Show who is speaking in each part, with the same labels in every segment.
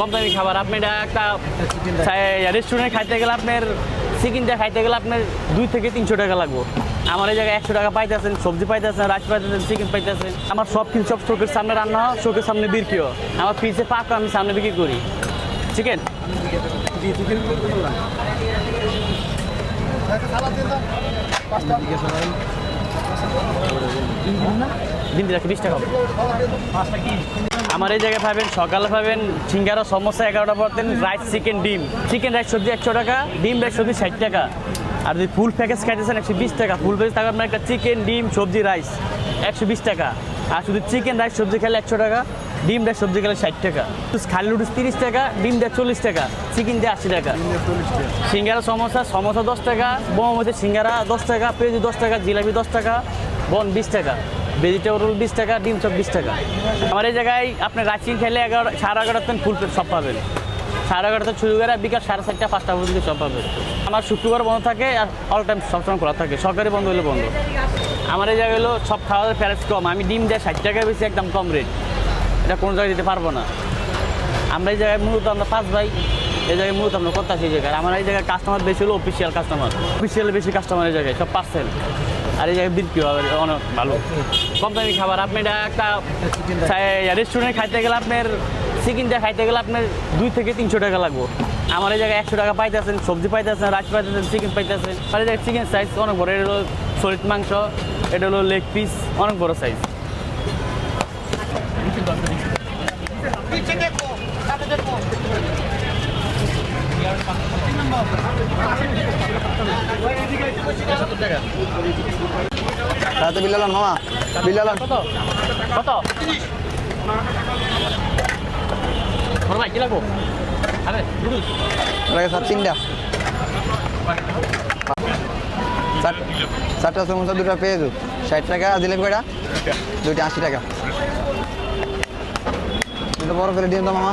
Speaker 1: কম দামি খাবার। আপনি এটা একটা রেস্টুরেন্টে খাইতে গেলে আপনার চিকেনটা খাইতে গেলে আপনার দুই থেকে তিনশো টাকা লাগবে। আমার এই জায়গায় একশো টাকা পাইতেছেন সবজি পাইতেছেন রাইস পাইতেছেন চিকেন পাইতেছেন। আমার সব কিছু সব চোখের সামনে রান্না হয় চোখের সামনে বিক্রিও আমার পিছে পাক আমি সামনে বিক্রি করি। চিকেন দিন রাখি বিশ টাকা হবে। আমার এই জায়গায় পাবেন সকালে পাবেন সিঙ্গারা সমস্যা এগারোটা পড়তেন রাইস চিকেন ডিম। চিকেন রাইস সবজি একশো টাকা ডিম রাইস সবজি ষাট টাকা। আর যদি ফুল প্যাকেজ খাইতেছেন একশো বিশ টাকা। ফুল প্যাকেজ থাকবে আপনার একটা চিকেন ডিম সবজি রাইস একশো বিশ টাকা। আর শুধু চিকেন রাইস সবজি খেলে একশো টাকা ডিম রাইস সবজি খেলে ষাট টাকা। খালি লুডুস তিরিশ টাকা ডিম দেয় চল্লিশ টাকা চিকেন দিয়ে আশি টাকা। সিঙ্গারা সমোসা সমোসা দশ টাকা বোমামতি সিঙ্গারা দশ টাকা পেঁয়াজি দশ টাকা জিলাপি দশ টাকা বন বিশ টাকা। ভেজিটেবল বিশ টাকা, ডিম চপ বিশ টাকা। আমার এই জায়গায় আপনি রাচিং খেলে এগারো, সাড়ে এগারোটাতে ফুল সব পাবেন। সাড়ে এগারোটা শুরু করে বিকাল সাড়ে চারটা, পাঁচটা পর্যন্ত সব পাবেন। আমার শুক্রবার বন্ধ থাকে আর অল টাইম সবসময় খোলা থাকে। সরকারি বন্ধ হলে বন্ধ। আমার এই জায়গায় হলো সব খাওয়ার প্যারেস কম। আমি ডিম দেয় ষাট টাকা বেশি একদম কম রেট এটা কোনো জায়গায় দিতে পারব না। আমরা এই জায়গায় মূলত আমরা পাঁচ ভাই, এই জায়গায় মূলত আমরা আসি এই জায়গায়। আমার এই জায়গায় কাস্টমার বেশি হলো অফিসিয়াল কাস্টমার অফিসিয়াল বেশি কাস্টমার এই জায়গায়, সব পার্সেল। আর এই জায়গায় বিক্রি হবে, অনেক ভালো। কম দামি খাবার আপনি এটা একটা রেস্টুরেন্টে খাইতে গেলে আপনার চিকেনটা খাইতে গেলে আপনার দুই থেকে তিনশো টাকা লাগবে। আমার এই জায়গায় একশো টাকা পাইতেছেন, সবজি পাইতেছেন, রাইস পাইতেছেন, চিকেন পাইতেছেন। আর এই জায়গায় চিকেন সাইজ অনেক বড়, এটা হলো সলিড মাংস, এটা হলো লেগ পিস অনেক বড় সাইজ
Speaker 2: তাতে বিলালন মামা। বিলালন
Speaker 1: কত? কত? বড় ভাই কি লাগবো? আরে নুডলস।
Speaker 2: ওটাকে স্যার তিনটা চার- চারটা সমোসা দুটো পেঁয়াজু ষাট টাকা আর কয়টা? দুইটা আশি টাকা। দুটো বড় করে দিন তো মামা।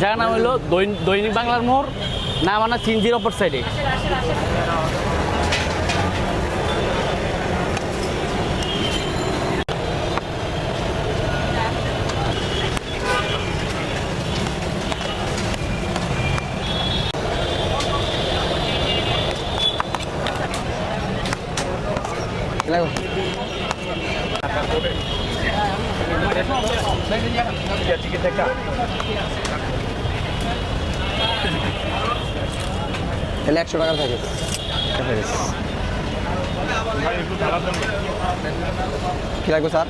Speaker 1: জায়গার নাম হলো দৈন- দৈনিক বাংলার মোড় নাম আনা চিনজির অপর সাইডে
Speaker 2: কি লাগবে তাহলে একশো টাকার থাকে। কি লাগবে স্যার?